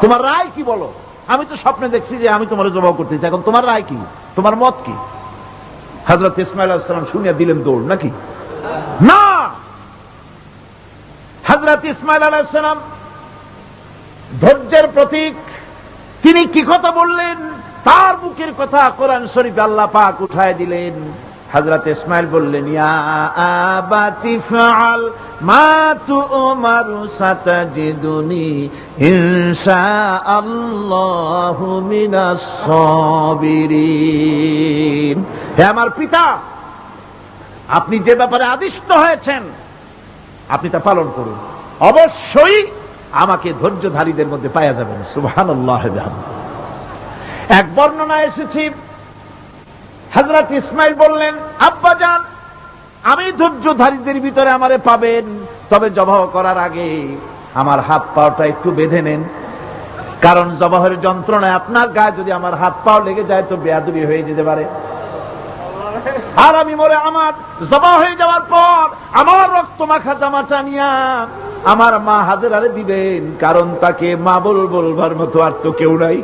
তোমার রায় কি বলো? আমি তো স্বপ্নে দেখছি যে আমি তোমার জবাব করতেছি এখন তোমার রায় কি? তোমার মত কি? হজরত ইসমাইল আসসালাম শুনিয়া দিলেন দৌড়, নাকি? না! হজরত ইসমাইল আলাইসালাম ধৈর্যের প্রতীক। তিনি কি কথা বললেন? তার বুকের কথা কোরআন শরীফ আল্লাহ পাক উঠায় দিলেন। হজরত ইসমাইল বললেন, ইয়া আবাতি ফাআল মা তুমারু সাতাজিদুনি ইনশাআল্লাহু মিনাস সাবিরিন। হে আমার পিতা, আপনি যে ব্যাপারে আদিষ্ট হয়েছেন, আপনি তা পালন করুন। অবশ্যই আমাকে ধৈর্যধারীদের মধ্যে পাওয়া যাবেন। সুবহানাল্লাহ এক বর্ণনা এসেছি। হজরত ইসমাইল বললেন আব্বা যান আমি ধৈর্যধারীদের ভিতরে আমারে পাবেন। তবে জবাহ করার আগে আমার হাত পাওটা একটু বেঁধে নেন। কারণ জবাহের যন্ত্রণায় আপনার গায়ে যদি আমার হাত পাও লেগে যায়, তো বেয়াদুবি হয়ে যেতে পারে। আর আমি মরে আমার জবা হয়ে যাওয়ার পর আমার রক্ত মাখা জামাটা নিয়া আমার মা হাজেরারে দিবেন। কারণ তাকে মা বল বলবার মতো আর তো কেউ নাই।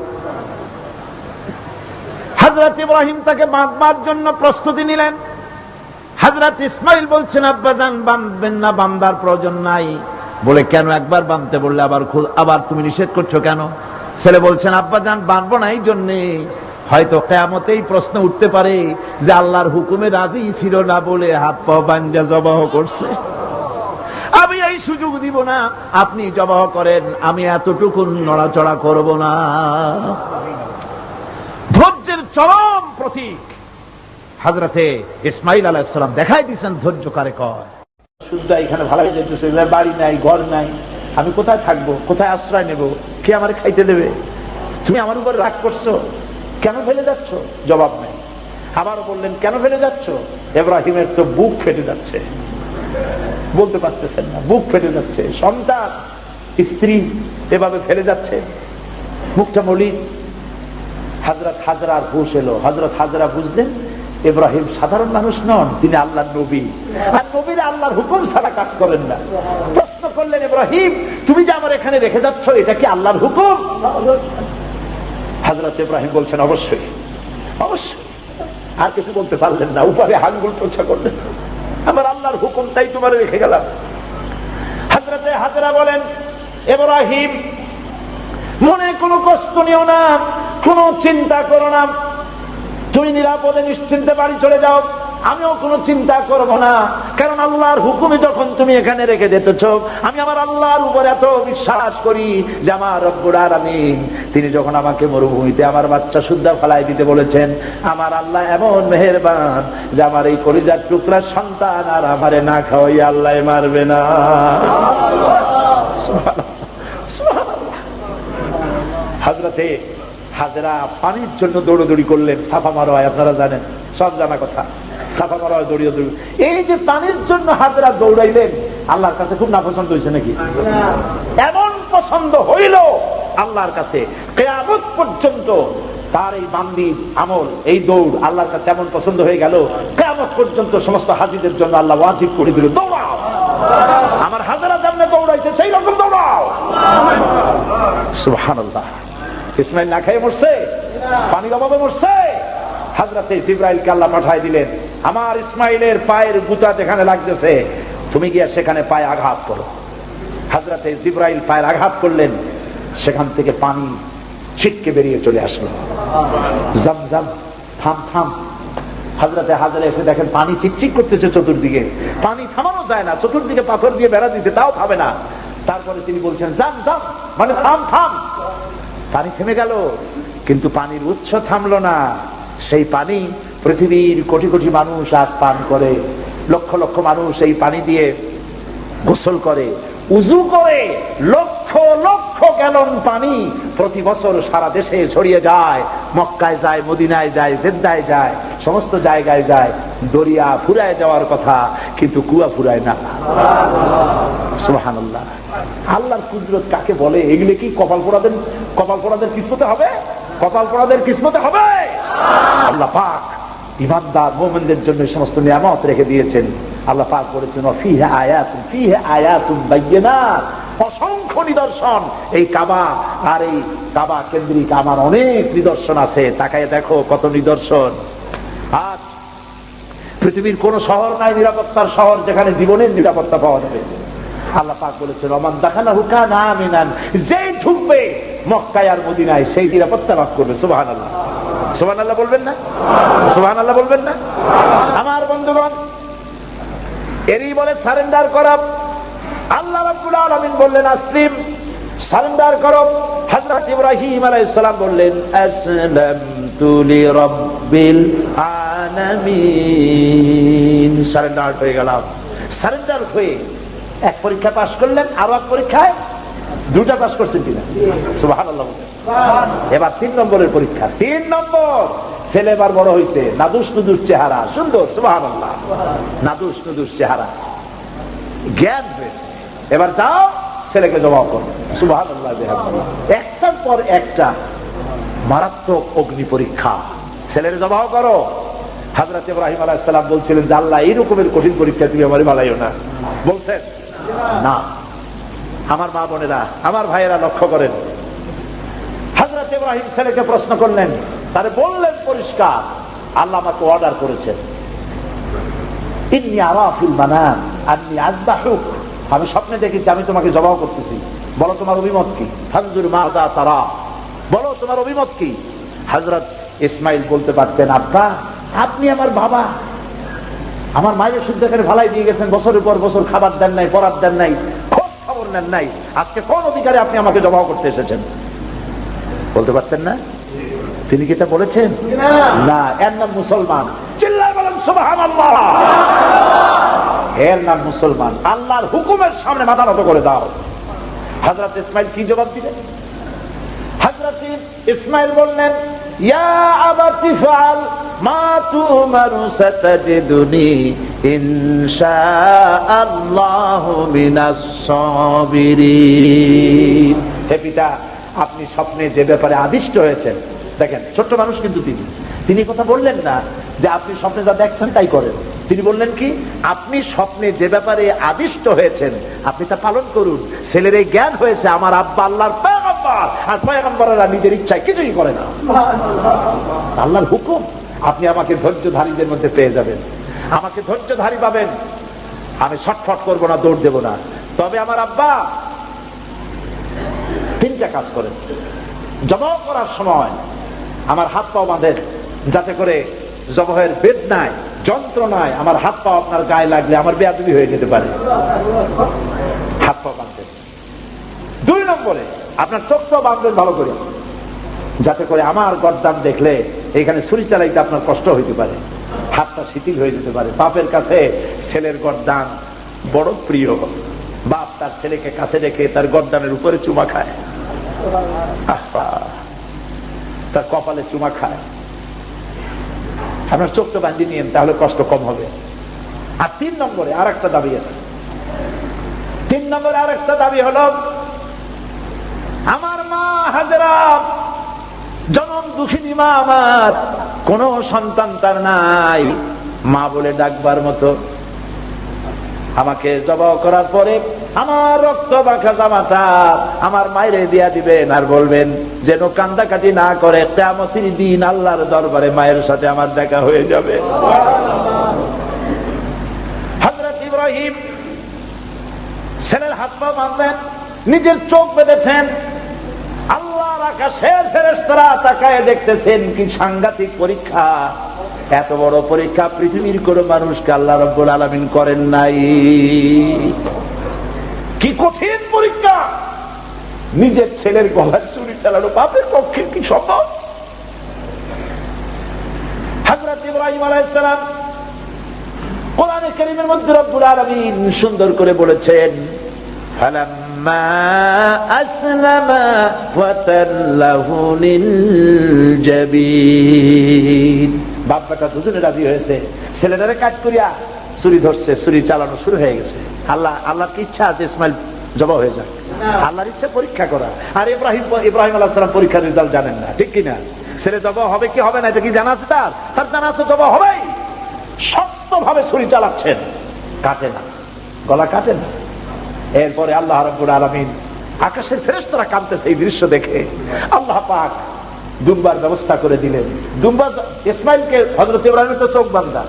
হাজরত ইব্রাহিম তাকে বাঁধবার জন্য প্রস্তুতি নিলেন। হাজরত ইসমাইল বলছেন আব্বাজান বাঁধবেন না বান্দার প্রয়োজন নাই। বলে, কেন একবার বাঁধতে? বললে, আবার আবার তুমি নিষেধ করছ কেন? ছেলে বলছেন আব্বাজান বাঁধবো না এই জন্যে। হয়তো কেয়ামতেই প্রশ্ন উঠতে পারে যে আল্লাহর হুকুমে রাজি ছিল না বলে হাত পা বাঞ্জা জবাহ করছে। আমি এই সুযোগ দিব না। আপনি জবাহ করেন, আমি এতটুকু নড়াচড়া করব না। ধৈর্যের চরম প্রতীক। হাজরাতে ইসমাইল আলাহিসাল্লাম দেখাই দিয়েছেন, ধৈর্য কারে কয়? শুদ্ধ, এখানে ভালো যেতেছে বাড়ি নাই, ঘর নাই। আমি কোথায় থাকব? কোথায় আশ্রয় নেব? কে আমার খাইতে দেবে? তুমি আমার উপর রাগ করছ? কেন ফেলে যাচ্ছ? জবাব নেই। আবারও বললেন, কেন ফেলে যাচ্ছ? এব্রাহিমের তো বুক ফেটে যাচ্ছে। বলতে পারতেছেন না, বুক ফেটে যাচ্ছে। সন্তান, স্ত্রী এভাবে ফেলে যাচ্ছে। মুখটা মলিন। হাজরত হাজরার হুশ এলো। হজরত হাজরা বুঝলেন ইব্রাহিম সাধারণ মানুষ নন, তিনি আল্লাহর নবী। আর নবীর আল্লাহর হুকুম ছাড়া কাজ করেন না। প্রশ্ন করলেন, ইব্রাহিম, তুমি যে আমার এখানে রেখে যাচ্ছ, এটা কি আল্লাহর হুকুম? হাজরত ইব্রাহিম বলছেন, অবশ্যই অবশ্যই। আর কিছু বলতে পারলেন না, উপরে হাঙ্গুল টোছা করলেন। আমার আল্লাহর হুকুম, তাই তোমার রেখে গেলাম। হাজরতে হাজরা বলেন, ইব্রাহিম, মনে কোনো কষ্ট নিও না, কোনো চিন্তা করো না। তুমি নিরাপদে নিশ্চিন্তে বাড়ি চলে যাও। আমিও কোনো চিন্তা করব না। কারণ আল্লাহর হুকুমে যখন তুমি এখানে রেখে যেতেছ, আমি আমার আল্লাহর উপর এত বিশ্বাস করি যে আমার রব্বুর আলামিন, তিনি যখন আমাকে মরুভূমিতে আমার বাচ্চা শুদ্ধা ফেলাই দিতে বলেছেন, আমার আল্লাহ এমন মেহেরবান যে আমার এই কলিজার টুকরা সন্তান আর আমারে না খাওয়াই আল্লাহ মারবে না। হাজরাতে হাজরা পানির জন্য দৌড়দৌড়ি করলেন, সাফা মারোয় আপনারা জানেন, সব জানা কথা। সাফা মারোয় দৌড়িয়ে দৌড়ি এই যে পানির জন্য হাজরা দৌড়াইলেন, আল্লাহর কাছে খুব নাপছন্দ হয়েছে নাকি? এমন পছন্দ হইল আল্লাহর কাছে, কেয়ামত পর্যন্ত তার এই বান্দির আমল, এই দৌড় আল্লাহর কাছে এমন পছন্দ হয়ে গেল, কেয়ামত পর্যন্ত সমস্ত হাজিদের জন্য আল্লাহ ওয়াজিব করে দিল, দৌড়াও। আমার হাজারা যেমন দৌড়াইছে সেই রকম দৌড়াও। সুবহানাল্লাহ। ইসমাইল না খেয়ে মরছে? পানির অভাবে মরছে? হাজরাতে জিব্রাইলকে আল্লাহ পাঠাই দিলেন, আমার ইসমাইলের পায়ের গুতা যেখানে লাগতেছে, তুমি গিয়া সেখানে পায়ে আঘাত করো। হাজরাতে জিব্রাইল পায়ের আঘাত করলেন, সেখান থেকে পানি ছিটকে বেরিয়ে চলে আসলো। জাম জাম থাম থাম। হাজরাতে হাজারে এসে দেখেন পানি চিকচিক করতেছে চতুর্দিকে। পানি থামানো যায় না, চতুর্দিকে পাথর দিয়ে বেড়া দিতে তাও থামে না। তারপরে তিনি বলছেন জাম জাম মানে থাম থাম। পানি থেমে গেল, কিন্তু পানির উৎস থামলো না। সেই পানি পৃথিবীর কোটি কোটি মানুষ আজ পান করে। লক্ষ লক্ষ মানুষ এই পানি দিয়ে গোসল করে। উজু করে লক্ষ লক্ষ গ্যালন পানি প্রতি বছর সারা দেশে ছড়িয়ে যায়। মক্কায় যায়, মদিনায় যায়, জেদ্দায় যায়, সমস্ত জায়গায় যায়। দরিয়া ফুরায় যাওয়ার কথা, কিন্তু কুয়া ফুরায় না। আল্লাহর কুদরত কাকে বলে? এগুলো কি কপাল পোড়াদের কপাল পোড়াদের কিসমতে হবে? কপাল পোড়াদের কিসমতে হবে? আল্লাহ পাক ইমানদার মোমেনদের জন্য সমস্ত নিয়ামত রেখে দিয়েছেন। আল্লাহ পাক বলেছেন, ফিহে ফিহে অসংখ্য নিদর্শন এই কাবা আর এই কাবা কেন্দ্রিক আমার অনেক নিদর্শন আছে। তাকায় দেখো কত নিদর্শন। আজ পৃথিবীর কোন শহর নাই নিরাপত্তার শহর যেখানে জীবনের নিরাপত্তা পাওয়া যাবে। আল্লাহ পাক বলেছেন রমান দেখানা হুকা না মিনান যেই ঢুকবে মক্কায় আর মদিনায়, সেই নিরাপত্তা লাভ করবে। সুবাহান আল্লাহ সুবাহান আল্লাহ বলবেন না? সুবাহান আল্লাহ বলবেন না? আমার বন্ধুগণ, এরই বলে সারেন্ডার করা। আল্লাহ রাব্বুল আলামিন বললেন, আসলিম, সারেন্ডার করো। হযরত ইব্রাহিম আলাইহিস সালাম বললেন, আসলামতু লিরাব্বিল আলামিন সারেন্ডার হয়ে গেলাম। সারেন্ডার হয়ে এক পরীক্ষা পাশ করলেন, আরও এক পরীক্ষায় দুটা পাশ করছেন কিনা? সুবহানাল্লাহ। এবার তিন নম্বরের পরীক্ষা। তিন নম্বর! ছেলে এবার বড় হয়েছে নাদুস নুদুস চেহারা। সুন্দর, সুবহানাল্লাহ। নাদুস নুদুস চেহারা। জ্ঞান এবার যাও, ছেলেকে জবাব করো। সুবাহ একটার পর একটা মারাত্মক অগ্নি পরীক্ষা। ছেলের জবাব করো। হাজরত ইব্রাহিম আলাইসালাম বলছিলেন যে, আল্লাহ এই রকমের কঠিন পরীক্ষা তুমি আমার বালাইও না। বলছেন না। আমার মা বোনেরা, আমার ভাইয়েরা লক্ষ্য করেন। হাজরত ইব্রাহিম ছেলেকে প্রশ্ন করলেন, তারে বললেন পরিষ্কার, আল্লাহ আমাকে অর্ডার করেছেন। ইন্নি আরাফিল মানাম আপনি আজবাহুক আমি স্বপ্নে দেখেছি, আমি তোমাকে জবাব করতেছি। বলো তোমার অভিমত কি? হাজুর মাদা তারা। বলো তোমার অভিমত কি? হজরত ইসমাইল বলতে পারতেন, আব্বা, আপনি আমার বাবা আমার মায়ের শুদ্ধ এখানে ভালাই দিয়ে গেছেন বছরের পর বছর খাবার দেন নাই পড়ার দেন নাই খোঁজ খবর নেন নাই। আজকে কোন অধিকারে আপনি আমাকে জবাব করতে এসেছেন? বলতে পারতেন না? তিনি কি তা বলেছেন? না। এর নাম মুসলমান। চিল্লায় বলেন এর নাম মুসলমান। আল্লাহর হুকুমের সামনে মাথা নত করে দাও। হাজরত ইসমাইল কি জবাব দিলেন? হাজরত ইসমাইল বললেন আপনি স্বপ্নে যে ব্যাপারে আদিষ্ট হয়েছেন, দেখেন, ছোট্ট মানুষ কিন্তু তিনি। তিনি কথা বললেন না যে আপনি স্বপ্নে যা দেখছেন তাই করেন। তিনি বললেন কি, আপনি স্বপ্নে যে ব্যাপারে আদিষ্ট হয়েছেন, আপনি তা পালন করুন। ছেলের এই জ্ঞান হয়েছে, আমার আব্বা আল্লাহর পয়গম্বর আর পয়গম্বরেরা নিজের ইচ্ছায় কিছুই করে না। আল্লাহর হুকুম, আপনি আমাকে ধৈর্যধারীদের মধ্যে পেয়ে যাবেন। আমাকে ধৈর্যধারী পাবেন। আমি ছটফট করব না, দৌড় দেব না। তবে আমার আব্বা তিনটা কাজ করেন। জবাব করার সময় আমার হাত পাও বাঁধেন যাতে করে জবহের বেদনায় যন্ত্রণায় আমার হাত পাও আপনার গায়ে লাগলে আমার বেয়াদবি হয়ে যেতে পারে। হাত পাও বাঁধবেন দুই নম্বরে আপনার চোখটাও বাঁধবেন ভালো করে। যাতে করে আমার গরদান দেখলে এখানে ছুরি চালাইতে আপনার কষ্ট হইতে পারে, হাতটা শিথিল হয়ে যেতে পারে। বাপের কাছে ছেলের গরদান বড় প্রিয়। বাপ তার ছেলেকে কাছে রেখে তার গরদানের উপরে চুমা খায়। তার কপালে চুমা খায়। আপনার চোখটা বান্ধি নিয়েন, তাহলে কষ্ট কম হবে। আর তিন নম্বরে আর একটা দাবি আছে। তিন নম্বরে আর একটা দাবি হলো আমার মা হাজরা জনম দুঃখিনী মা আমার, কোন সন্তান তার নাই। মা বলে ডাকবার মতো। আমাকে জবাব করার পরে আমার রক্ত বাঁকা জামাতা আমার মায়েরে দিয়া দিবেন আর বলবেন, যেন কান্দাকাটি না করে কেমতির দিন আল্লাহর দরবারে মায়ের সাথে আমার দেখা হয়ে যাবে। হজরত ইব্রাহিম ছেলের হাত পা বাঁধলেন, নিজের চোখ বেঁধেছেন। আকাশের ফেরেস্তারা তাকায় দেখতেছেন কি সাংঘাতিক পরীক্ষা। এত বড় পরীক্ষা পৃথিবীর কোন মানুষকে আল্লাহ রব্বুল আলমিন করেন নাই। কি কঠিন পরীক্ষা! নিজের ছেলের গলার চুরি চালানো বাপের পক্ষে কি সম্ভব? ইব্রাহিম আলাইসালাম কোরআনে করিমের মধ্যে রব্বুল আলমিন সুন্দর করে বলেছেন فلما أسلم وتله للجبين বাপ বেটা দুজনে রাজি হয়েছে ছেলেটারে কাট করিয়া চুরি ধরছে চুরি চালানো শুরু হয়ে গেছে আল্লাহ আল্লাহর কি ইচ্ছা আছে ইসমাইল জবা হয়ে যাক আল্লাহর ইচ্ছা পরীক্ষা করা আর ইব্রাহিম ইব্রাহিম আল্লাহ সালাম পরীক্ষার রেজাল্ট জানেন না ঠিক কিনা ছেলে জবা হবে কি হবে না এটা কি জানা আছে তার তার জানা আছে জবা হবেই শক্ত ভাবে ছুরি চালাচ্ছেন কাটে না গলা কাটে না এরপরে আল্লাহ রব্বুল আলমিন আকাশের ফেরেস্তরা কাঁদতেছে এই দৃশ্য দেখে আল্লাহ পাক দুম্বার ব্যবস্থা করে দিলেন দুম্বা ইসমাইলকে হজরত ইব্রাহিমের তো চোখ বান্ধা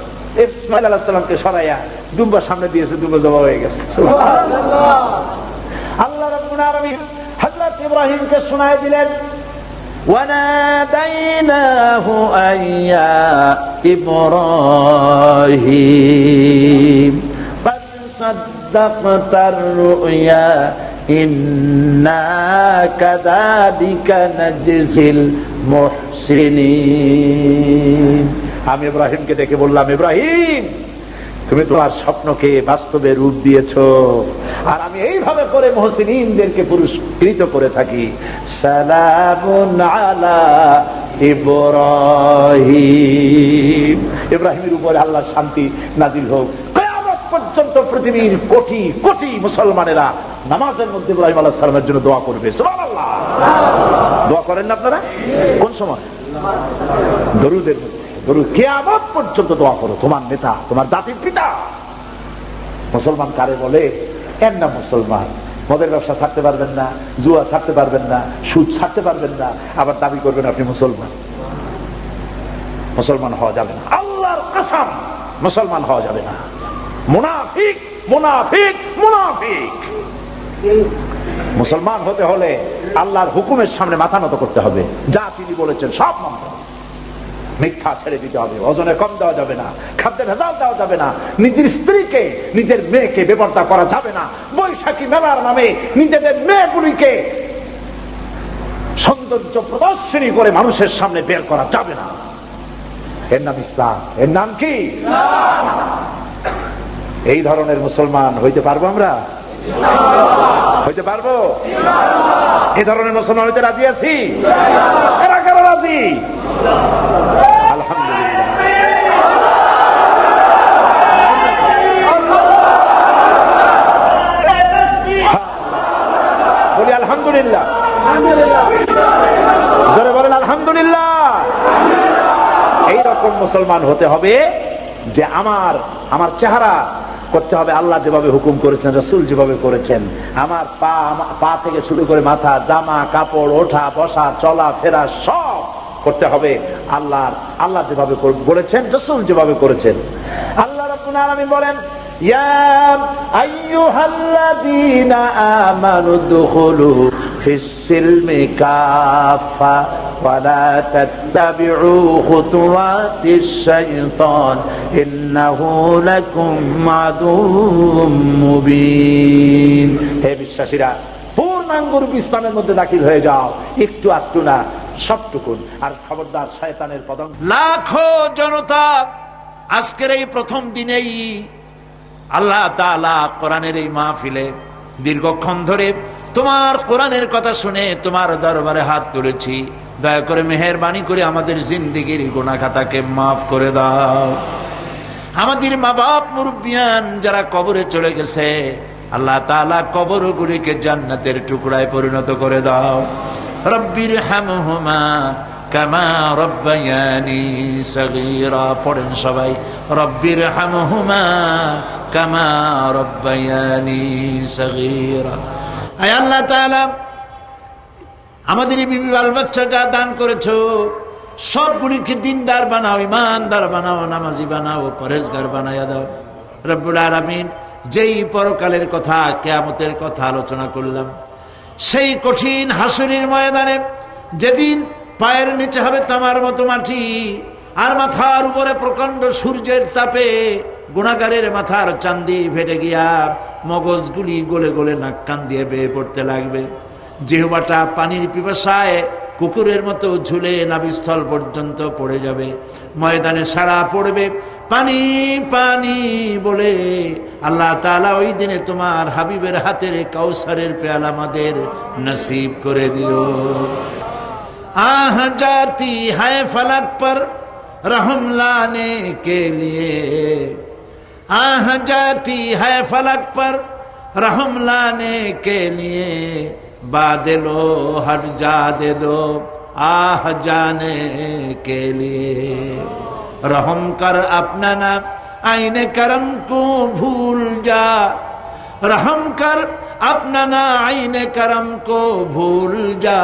ইসমাইল আলাহ সাল্লামকে সরাইয়া দুম্বার সামনে দিয়েছে দুম্বা জমা হয়ে গেছে আল্লাহ রব্বুল আলমিন হজরত ইব্রাহিমকে শোনায় দিলেন وناديناه أن يا إبراهيم قد صدقت الرؤيا إنا كذلك نجزي المحسنين আমি ইব্রাহিমকে দেখে বললাম ইব্রাহিম তুমি তোমার স্বপ্নকে বাস্তবে রূপ দিয়েছ আর আমি এইভাবে করে মহসিনদেরকে পুরস্কৃত করে থাকি সালামুন আলা ইব্রাহিম ইব্রাহিমের উপরে আল্লাহ শান্তি নাজিল হোক কিয়ামত পর্যন্ত পৃথিবীর কোটি কোটি মুসলমানেরা নামাজের মধ্যে ইব্রাহিম আলাহ সালামের জন্য দোয়া করবে। দোয়া করেন না আপনারা? কোন সময়? দরুদের দরুদ কেয়ামত পর্যন্ত দোয়া করো। তোমার নেতা, তোমার জাতির পিতা। মুসলমান কারে বলে? এর না মুসলমান। মদের ব্যবসা ছাড়তে পারবেন না, জুয়া ছাড়তে পারবেন না, সুদ ছাড়তে পারবেন না, আবার দাবি করবেন আপনি মুসলমান। মুসলমান হওয়া যাবে না। আল্লাহর কাসাম, মুসলমান হওয়া যাবে না। মুনাফিক মুনাফিক মুনাফিক। মুসলমান হতে হলে আল্লাহর হুকুমের সামনে মাথা নত করতে হবে। যা তিনি বলেছেন সব মানতে মিথ্যা ছেড়ে দিতে হবে। ওজনে কম দেওয়া যাবে না। খাদ্যে ভেজাল দেওয়া যাবে না। নিজের স্ত্রীকে, নিজের মেয়েকে বেপর্দা করা যাবে না। বৈশাখী মেলার নামে নিজেদের মেয়েগুলিকে সৌন্দর্য প্রদর্শনী করে মানুষের সামনে বের করা যাবে না। এর নাম ইসলাম। এর নাম কি? এই ধরনের মুসলমান হইতে পারব আমরা? হইতে পারব? এই ধরনের মুসলমান হইতে রাজি আছি? রাজি? বলেন আলহামদুলিল্লাহ। এইরকম মুসলমান হতে হবে যে আমার আমার চেহারা করতে হবে। আল্লাহ যেভাবে হুকুম করেছেন, রসুল যেভাবে করেছেন, আমার পা পা থেকে শুরু করে মাথা, জামা, কাপড়, ওঠা, বসা, চলা, ফেরা, সব করতে হবে। আল্লাহ আল্লাহ যেভাবে বলেছেন, রসুল যেভাবে করেছেন। আল্লাহ রাব্বুল আলামিন বলেন আমানু দুখুলু ফিস-সিলমি কাফা ولا تتبعوا خطوات الشيطان إنه لكم عدو مبين হে বিশ্বাসীরা পূর্ণাঙ্গ রূপ ইসলামের মধ্যে দাখিল হয়ে যাও একটু আধটু না সবটুকুন আর খবরদার শয়তানের পদং লাখো জনতা আজকের এই প্রথম দিনেই আল্লাহ তাআলা কোরআনের এই মাহফিলে দীর্ঘক্ষণ ধরে তোমার কোরআনের কথা শুনে তোমার দরবারে হাত তুলেছি দয়া করে মেহেরবানি করে আমাদের জিন্দিগির গুণা খাতাকে মাফ করে দাও। আমাদের মা বাপ মুরব্বিয়ান যারা কবরে চলে গেছে, আল্লাহ তাআলা কবরগুলিকে জান্নাতের টুকরায় পরিণত করে দাও। রব্বির হামহুমা কামা রব্বায়ানি সগীরা। পড়েন সবাই রব্বির হামহুমা কামা রব্বায়ানি সগীরা। আয় আল্লাহ তাআলা আমাদের এই বিবি বাল বাচ্চা যা দান করেছ। সবগুলিকে দিনদার বানাও, ইমানদার বানাও, নামাজি বানাও পরেশগার বানাইয়া দাও। রব্বুল আলামিন যেই পরকালের কথা, কেয়ামতের কথা আলোচনা করলাম। সেই কঠিন হাসুরির ময়দানে যেদিন পায়ের নিচে হবে তামার মতো মাটি, আর মাথার উপরে প্রকাণ্ড সূর্যের তাপে গুণাগারের মাথার চান্দি ফেটে গিয়া মগজগুলি গলে গলে নাক কান দিয়ে বেয়ে পড়তে লাগবে। জেহবাটা পানির পিপাসায় কুকুরের মতো ঝুলে নাবিস্থল পর্যন্ত পড়ে যাবে। ময়দানে সারা পড়বে। পানি পানি বলে আল্লাহ তালা ওই দিনে তোমার হাবিবের হাতের কাউসারের পেয়াল আমাদের নসিব করে দিও আহ, জাতি, হায় ফালাক পর রহম লানে কে লিয়ে। আহ, জাতি, হায় ফালাক পর রহম লানে কে লিয়ে। बादलो हट जा दे दो आह जाने के लिए। रहम कर अपना ना आईने करम को भूल जा। रहम कर अपना ना आईने करम को भूल जा।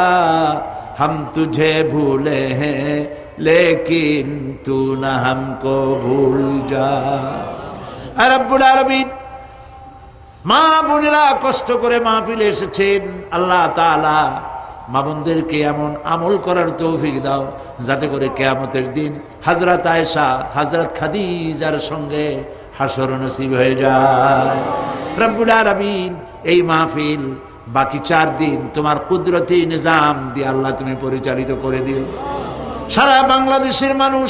हम तुझे भूले हैं, लेकिन तू ना हमको भूल जा। अरबुल अरबी মা বোনেরা কষ্ট করে মাহফিলে এসেছেন। আল্লাহ তাআলা মা বোনদেরকে এমন আমল করার তৌফিক দাও, যাতে করে কেয়ামতের দিন হাজরত আয়েশা হাজরত খাদিজার সঙ্গে হাসর নসিব হয়ে যায়। রব্বুল আলমিন, এই মাহফিল বাকি চার দিন তোমার কুদরতি নিজাম দিয়ে আল্লাহ তুমি পরিচালিত করে দিও। সারা বাংলাদেশের মানুষ